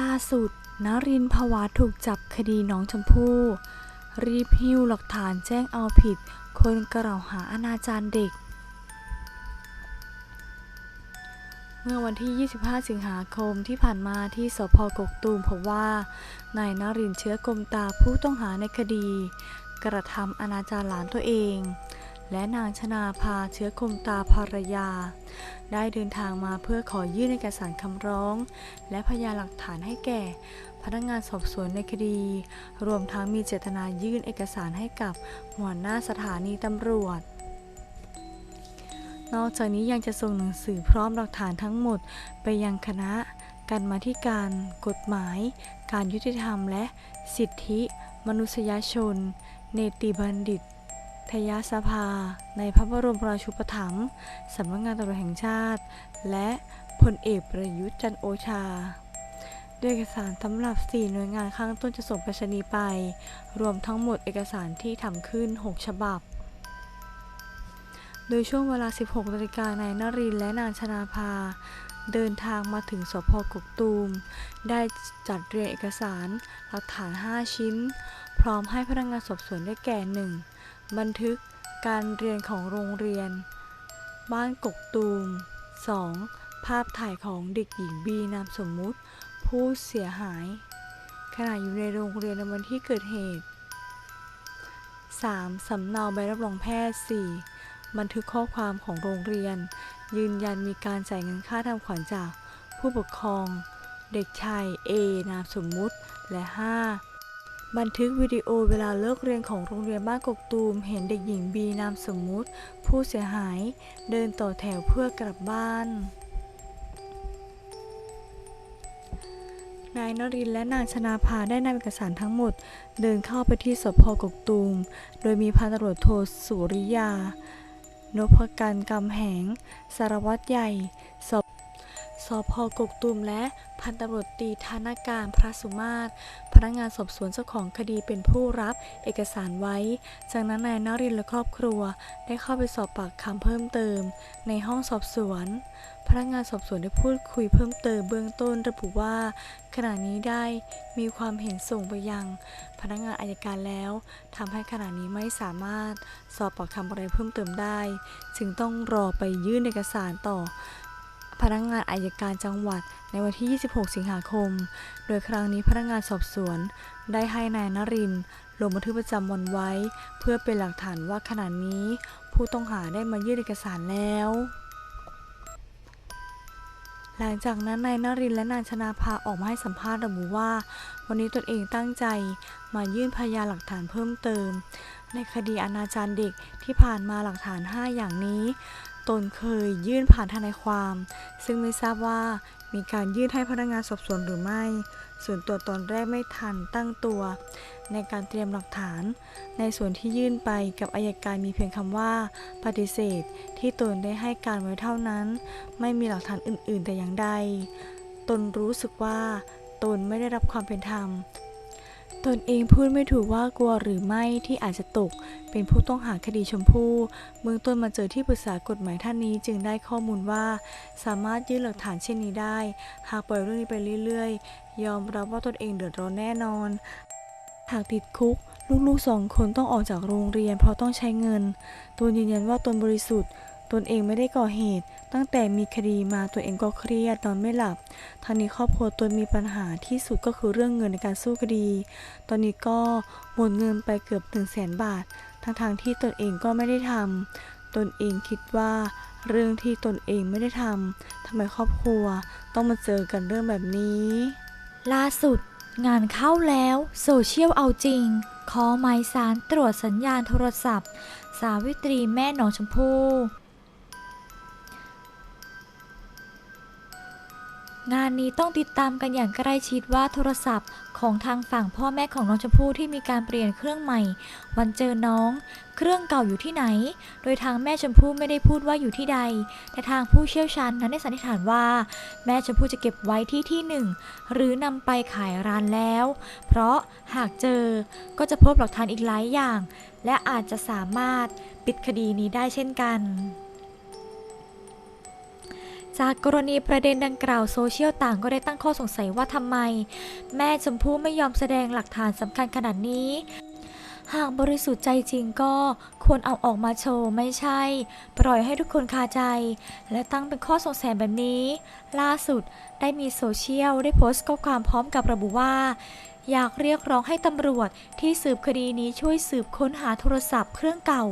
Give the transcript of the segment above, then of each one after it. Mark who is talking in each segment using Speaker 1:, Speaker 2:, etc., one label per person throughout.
Speaker 1: ล่าสุดนรินภวะถูกจับคดีน้องชมพู่ รีบหิ้วหลักฐานแจ้งเอาผิด คนกล่าวหาอนาจารเด็ก เมื่อวันที่ 25 สิงหาคมที่ผ่านมาที่สพกกตูมพบว่านายนรินเชื้อกลมตาผู้ต้องหาในคดี กระทำอนาจารหลานตัวเอง และนางชนาภาเชื้อกลมตาภรรยา ได้เดินทางมาเพื่อขอยื่นเอกสารคำร้อง และพยานหลักฐานให้แก่ พนักงานสอบสวนในคดี รวมทั้งมีเจตนายื่นเอกสารให้กับหัวหน้าสถานีตำรวจ นอกจากนี้ยังจะส่งหนังสือพร้อมหลักฐานทั้งหมดไปยังคณะการมาธิการ กฎหมาย การยุติธรรมและสิทธิ มนุษยชน เนติบัณฑิต ทยสภา ในพระบรมราชูปถัมภ์สำนักงานตำรวจแห่งชาติ และพลเอกประยุทธ์จันโอชาด้วยเอกสารสำหรับ 4 หน่วยงานข้างต้นจะส่งไปรษณีย์ไป รวมทั้งหมดเอกสารที่ทำขึ้น 6 ฉบับ โดยช่วงเวลา 16นาฬิกานายนรินทร์และนางชนาภา เดินทางมาถึงสพกกตูม ได้จัดเรียงเอกสารหลักฐาน 5 ชิ้น พร้อมให้พนักงานสอบสวนได้แก่ 1. บันทึกการเรียนของโรงเรียน บ้านกกตูม 2. ภาพถ่ายของเด็กหญิงบีนามสมมุติ ผู้เสียหาย ขณะอยู่ในโรงเรียนในวันที่เกิดเหตุ 3. สำเนาใบรับรองแพทย์ 4. บันทึกข้อความของโรงเรียน ยืนยันมีการจ่ายเงินค่าทำขวัญจากผู้ปกครอง เด็กชาย A นามสมมุติ และ 5. บันทึกวิดีโอเวลาเลิกเรียนของโรงเรียนบ้านกกตูม เห็นเด็กหญิง B นามสมมุติ ผู้เสียหาย เดินต่อแถวเพื่อกลับบ้าน นายนรินและนางชนาภาได้นำเอกสารทั้งหมด เดินเข้าไปที่สพกกตูม โดยมีพันตำรวจโทสุริยานพกันกำแหง สารวัตรใหญ่ ส พสพกกตูมและพันตำรวจตีธนการพระสุมาศพนักงานสอบสวนเจ้าของคดีเป็นผู้รับเอกสารไว้ จากนั้นนายนรินทร์และครอบครัว ได้เข้าไปสอบปากคำเพิ่มเติม ในห้องสอบสวน พนักงานสอบสวนได้พูดคุยเพิ่มเติมเบื้องต้นระบุว่า ขณะนี้ได้มีความเห็นส่งไปยัง พนักงานอายการแล้วทำให้ขณะนี้ไม่สามารถสอบปากคำอะไรเพิ่มเติมได้ จึงต้องรอไปยื่นเอกสารต่อ พนักงานอายการจังหวัดในวันที่ 26 สิงหาคม โดยครั้งนี้พนักงานสอบสวน ได้ให้นายนรินทร์ลงบันทึกประจำวันไว้ เพื่อเป็นหลักฐานว่าขณะนี้ ผู้ต้องหาได้มายื่นเอกสารแล้ว หลังจากนั้นนายนรินทร์และนางชนาภาออกมาให้สัมภาษณ์ระบุว่า วันนี้ตนเองตั้งใจมายื่นพยานหลักฐานเพิ่มเติม ในคดีอนาจารเด็กที่ผ่านมาหลักฐาน 5 อย่างนี้ ตนเคยยื่นผ่านทนายความ ซึ่งไม่ทราบว่ามีการยื่นให้พนักงานสอบสวนหรือไม่ ส่วนตัวตอนแรกไม่ทันตั้งตัว ในการเตรียมหลักฐาน ในส่วนที่ยื่นไปกับอายการมีเพียงคำว่า ปฏิเสธ ที่ตนได้ให้การไว้เท่านั้น ไม่มีหลักฐานอื่น ๆ แต่อย่างใด ตนรู้สึกว่าตนไม่ได้รับความเป็นธรรม ตนเองพูดไม่ถูกว่ากลัวหรือไม่ที่อาจจะตก เป็นผู้ต้องหาคดีชมพู่เบื้องต้นมาเจอที่ปรึกษากฎหมายท่านนี้จึงได้ข้อมูลว่า สามารถยื่นหลักฐานเช่นนี้ได้ หากปล่อยเรื่องนี้ไปเรื่อยๆ ยอมรับว่าตนเองเดือดร้อนแน่นอน หากติดคุก ลูกๆสองคนต้องออกจากโรงเรียนเพราะต้องใช้เงินตนยืนยันว่าตนบริสุทธิ์ ตนเองไม่ได้ก่อเหตุ ตั้งแต่มีคดีมาตัวเองก็เครียดนอนไม่หลับทางนี้ครอบครัวตนมีปัญหาที่สุดก็คือเรื่องเงินในการสู้คดี ตอนนี้ก็หมดเงินไปเกือบ1 0 0 0 0แสนบาททั้งทางๆที่ตนเองก็ไม่ได้ทำตนเองคิดว่าเรื่องที่ตนเองไม่ได้ทำทำไมครอบครัวต้องมาเจอกันเรื่องแบบนี้
Speaker 2: ล่าสุดงานเข้าแล้วโซเชียลเอาจริงขอหมายสารตรวจสัญญาณโทรศัพท์ สาวิตรีแม่หนองชมพู่ งานนี้ต้องติดตามกันอย่างใกล้ชิดว่าโทรศัพท์ของทางฝั่งพ่อแม่ของน้องชมพู่ที่มีการเปลี่ยนเครื่องใหม่ วันเจอน้อง เครื่องเก่าอยู่ที่ไหน โดยทางแม่ชมพู่ไม่ได้พูดว่าอยู่ที่ใด แต่ทางผู้เชี่ยวชาญนั้นได้สันนิษฐานว่า แม่ชมพู่จะเก็บไว้ที่ที่หนึ่งหรือนำไปขายร้านแล้ว เพราะหากเจอก็จะพบหลักฐานอีกหลายอย่าง และอาจจะสามารถปิดคดีนี้ได้เช่นกัน จากกรณีประเด็นดังกล่าวโซเชียลต่างก็ได้ตั้งข้อสงสัยว่าทำไม แม่ชมพู่ไม่ยอมแสดงหลักฐานสำคัญขนาดนี้ หากบริสุทธิ์ใจจริงก็ควรเอาออกมาโชว์ไม่ใช่ ปล่อยให้ทุกคนคาใจ และตั้งเป็นข้อสงสัยแบบนี้ ล่าสุดได้มีโซเชียลได้โพสต์ข้อความพร้อมกับระบุว่า อยากเรียกร้องให้ตำรวจที่สืบคดีนี้ช่วยสืบค้นหาโทรศัพท์เครื่องเก่า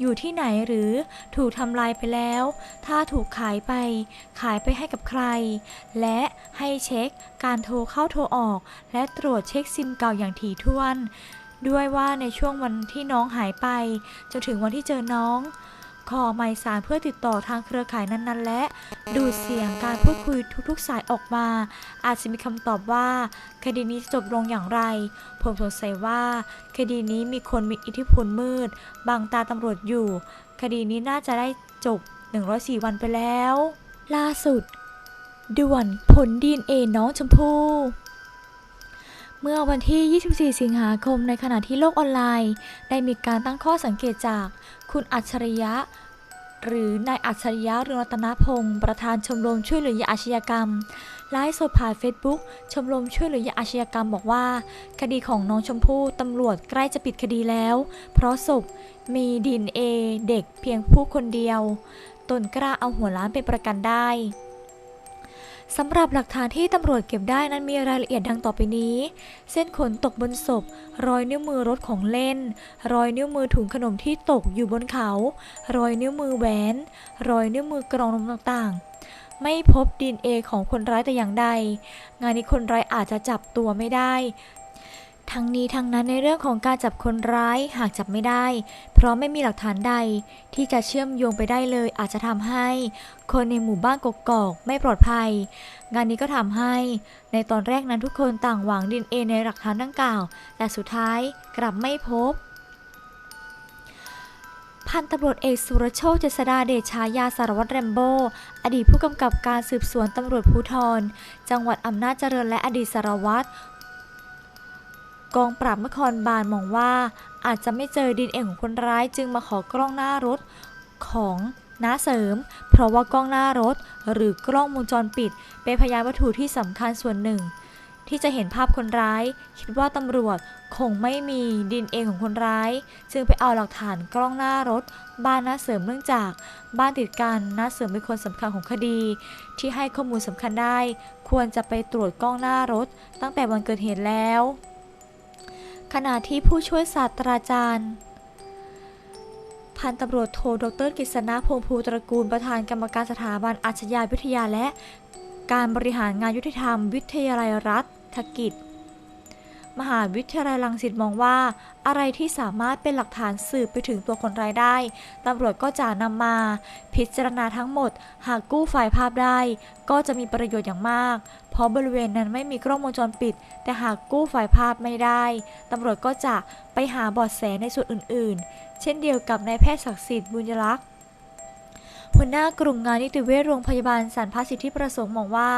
Speaker 2: อยู่ที่ไหนหรือถูกทำลายไปแล้ว ถ้าถูกขายไป ขายไปให้กับใคร และให้เช็คการโทรเข้าโทรออก และตรวจเช็คซิมเก่าอย่างถี่ถ้วน ด้วยว่าในช่วงวันที่น้องหายไปจนถึงวันที่เจอน้อง ขอหมายสารเพื่อติดต่อทางเครือข่ายนั้นๆ และ ดูดเสียงการพูดคุยทุกๆ สายออกมา อาจจะมีคำตอบว่า คดีนี้จะจบลงอย่างไร ผมสงสัยว่า คดีนี้มีคนมีอิทธิพลมืดบังตาตำรวจอยู่ คดีนี้น่าจะได้จบ 104 วันไปแล้ว ล่าสุด ด่วนผลดีเอน้องชมพู่ เมื่อวันที่ 24 สิงหาคมในขณะที่โลกออนไลน์ ได้มีการตั้งข้อสังเกตจากคุณอัจฉริยะ หรือนายอัจฉริยะเรืองรัตนพงศ์ประธานชมรมช่วยเหลืออาชญากรรมไลฟ์สดผ่านเฟซบุ๊กชมรมช่วยเหลืออาชญากรรมบอกว่า คดีของน้องชมพู่ตำรวจใกล้จะปิดคดีแล้ว เพราะศพมีดีเอเด็กเพียงผู้คนเดียว ตนกล้าเอาหัวล้านเป็นประกันได้ สำหรับหลักฐานที่ตำรวจเก็บได้นั้นมีรายละเอียดดังต่อไปนี้ เส้นขนตกบนศพ รอยนิ้วมือรถของเล่น รอยนิ้วมือถุงขนมที่ตกอยู่บนเขา รอยนิ้วมือแหวน รอยนิ้วมือกรองนมต่างๆ ไม่พบดีเอของคนร้ายแต่อย่างใด งานนี้คนร้ายอาจจะจับตัวไม่ได้ ทั้งนี้ทั้งนั้นในเรื่องของการจับคนร้ายหากจับไม่ได้ เพราะไม่มีหลักฐานใด ที่จะเชื่อมโยงไปได้เลย อาจจะทำให้ คนในหมู่บ้านกกอกไม่ปลอดภัย งานนี้ก็ทำให้ ในตอนแรกนั้นทุกคนต่างหวังดินเอในหลักฐานดังกล่าว แต่สุดท้ายกลับไม่พบพันตำรวจเอกสุรโชคเจษดาเดชายาสารวัตรแรมโบ้ อดีตผู้กำกับการสืบสวนตำรวจภูธร จังหวัดอำนาจเจริญและอดีตสารวัตร กองปราบนครบาลมองว่า อาจจะไม่เจอดินเองของคนร้ายจึงมาขอกล้องหน้ารถของน้าเสริม เพราะว่ากล้องหน้ารถ หรือกล้องวงจรปิด เป็นพยานวัตถุที่สำคัญส่วนหนึ่ง ที่จะเห็นภาพคนร้าย คิดว่าตำรวจคงไม่มีดินเองของคนร้าย จึงไปเอาหลักฐานกล้องหน้ารถ บ้านน้าเสริมเนื่องจาก บ้านติดกันน้าเสริมเป็นคนสำคัญของคดี ที่ให้ข้อมูลสำคัญได้ ควรจะไปตรวจกล้องหน้ารถ ตั้งแต่วันเกิดเหตุแล้ว ขณะที่ผู้ช่วยศาสตราจารย์ พันตำรวจโทดรกฤษณะพงภูตระกูลประธานกรรมการสถาบันอาชญาวิทยาและ การบริหารงานยุติธรรม วิทยาลัยรัฐกิจ มหาวิทยาลัยรังสิตมองว่า อะไรที่สามารถเป็นหลักฐานสืบไปถึงตัวคนร้ายได้ตำรวจก็จะนำมา พิจารณาทั้งหมด หากกู้ไฟล์ภาพได้ ก็จะมีประโยชน์อย่างมาก เพราะบริเวณนั้นไม่มีกล้องวงจรปิด แต่หากกู้ไฟล์ภาพไม่ได้ตำรวจก็จะไปหาบอดแสในส่วนอื่น ๆ เช่นเดียวกับนายแพทย์ศักดิ์สิทธิ์บุญยลักษณ์ หัวหน้ากลุ่มงานนิติเวชโรงพยาบาลสันพสิทธิประสงค์มองว่า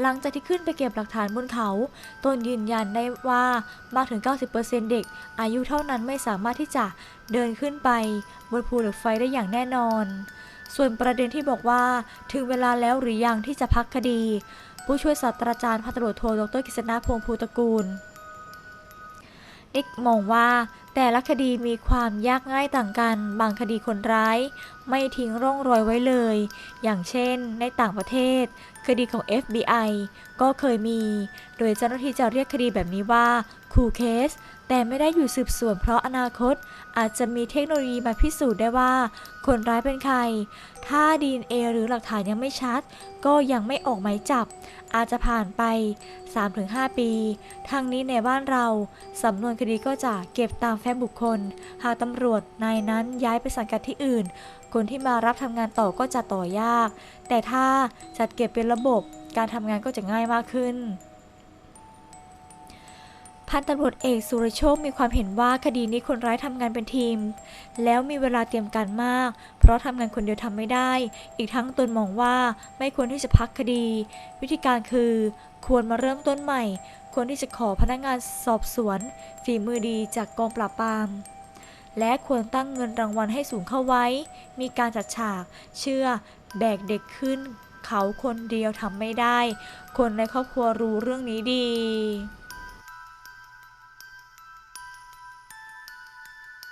Speaker 2: หลังจากที่ขึ้นไปเก็บหลักฐานบนเขา ตนยืนยันได้ว่ามากถึง 90%เด็ก อายุเท่านั้นไม่สามารถที่จะเดินขึ้นไปบนภูเหล็กไฟได้อย่างแน่นอน ส่วนประเด็นที่บอกว่าถึงเวลาแล้วหรือยังที่จะพักคดี ผู้ช่วยศาสตราจารย์พันตำรวจโทดรกฤษณะพงษ์ภูตระกูลนิกมองว่า แต่ละคดีมีความยากง่ายต่างกัน บางคดีคนร้าย ไม่ทิ้งร่องรอยไว้เลย อย่างเช่น ในต่างประเทศ คดีของ FBI ก็เคยมี โดยเจ้าหน้าที่จะเรียกคดีแบบนี้ว่า คูเคส แต่ไม่ได้อยู่สืบสวนเพราะอนาคต อาจจะมีเทคโนโลยีมาพิสูจน์ได้ว่า คนร้ายเป็นใคร ถ้า DNA หรือหลักฐานยังไม่ชัด ก็ยังไม่ออกหมายจับ อาจจะผ่านไป 3-5 ปีทางนี้ในบ้านเราสำนวนคดีก็จะเก็บตามแฟ้มบุคคล หากตำรวจนายนั้นย้ายไปสังกัดที่อื่น คนที่มารับทำงานต่อก็จะต่อยาก แต่ถ้าจัดเก็บเป็นระบบการทำงานก็จะง่ายมากขึ้น พันตำรวจเอกสุรโชคมีความเห็นว่าคดีนี้คนร้ายทำงานเป็นทีม แล้วมีเวลาเตรียมการมาก เพราะทำงานคนเดียวทำไม่ได้ อีกทั้งตนมองว่าไม่ควรที่จะพักคดี วิธีการคือ ควรมาเริ่มต้นใหม่ ควรที่จะขอพนักงานสอบสวน ฝีมือดีจากกองปราบปรามและควรตั้งเงินรางวัลให้สูงเข้าไว้ มีการจัดฉาก เชื่อ แบกเด็กขึ้น เข
Speaker 1: เขาคนเดียวทำไม่ได้ คนในครอบครัวรู้เรื่องนี้ดี